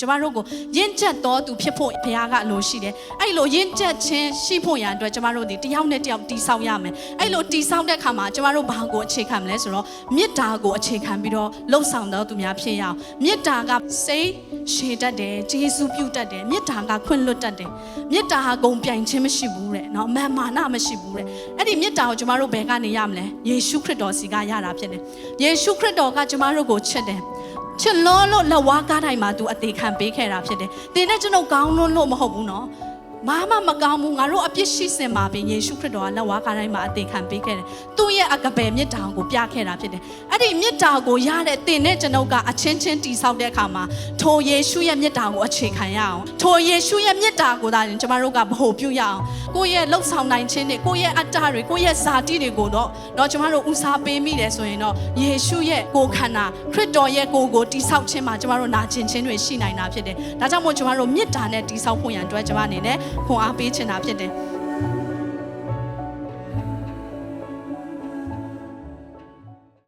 ကျမတို့ကိုရင့်ကျက်တော်သူဖြစ်ဖို့ဘုရားကအလိုရှိတယ်။အဲ့လိုရင့်ကျက်ခြင်းရှိဖို့ရန်အတွက်ကျမတို့ဒီတယောက်နဲ့တယောက်တီဆောက်ရမယ်။အဲ့လိုတီဆောက်တဲ့အခါမှာကျမတို့ဘာကိုအခြေခံမလဲဆိုတော့မေတ္တာကိုအခြေခံပြီးတော့လှုပ်ဆောင်တော်သူများဖြစ်ရအောင်။မေတ္တာကစိတ်ရှည်တတ်တယ်၊ဂျေစုပြုတတ်တယ်၊မေတ္တာကခွင့်လွတ်တတ်တယ်။မေတ္တာဟာဂုံပြိုင်ခြင်းမရှိဘူးတဲ့။နော်မာမာနမရှိဘူးတဲ့။အဲ့ဒီမေတ္တာကိုကျမတို့ဘယ်ကနေရမလဲ။ယေရှုခရစ်တော်စီကရတာဖြစ်တယ်။ယေရှုခရစ်တော်ကကျမတို့ကိုချစ်တယ်။ ချစ်လွန်းလို့လက်ဝါးကားတိုင်းမှာ तू အသေးခံပေးခဲ့တာဖြစ်တယ်။တင်းနဲ့ကျွန်တော်ကောင်းလွန်းလို့မဟုတ်ဘူးနော်။ ဘာမှမကောင်းဘူးငါတို့အပြစ်ရှိစင်မှာပင်ယေရှုခရစ်တော်ကလက်ဝါးကားတိုင်းမှာအသေးခံပေးခဲ့တယ်။သူ့ရဲ့အကပယ်မြတ်တာကိုပြခဲ့တာဖြစ်တယ်။အဲ့ဒီမြတ်တာကိုရတဲ့တင်းနဲ့ကျွန်တော်ကအချင်းချင်းတီဆောက်တဲ့အခါမှာထိုယေရှုရဲ့မြတ်တာကိုအခြေခံရအောင်။ထိုယေရှုရဲ့မြတ်တာကိုသာကျွန်တော်တို့ကဗဟုပြုရအောင်။ကိုယ့်ရဲ့လှုပ်ဆောင်နိုင်ခြင်းတွေကိုယ့်ရဲ့အတ္တတွေကိုယ့်ရဲ့ဇာတိတွေကိုတော့တော့ကျွန်တော်တို့ဦးစားပေးမိတယ်ဆိုရင်တော့ယေရှုရဲ့ကိုယ်ခန္ဓာခရစ်တော်ရဲ့ကိုယ်ကိုတီဆောက်ခြင်းမှာကျွန်တော်တို့နာကျင်ခြင်းတွေရှိနိုင်တာဖြစ်တယ်။ဒါကြောင့်မို့ကျွန်တော်တို့မေတ္တာနဲ့တီဆောက်ဖို့ရန်အတွက်ကျွန်မအနေနဲ့ခွန်အားပေးချင်တာဖြစ်တယ်။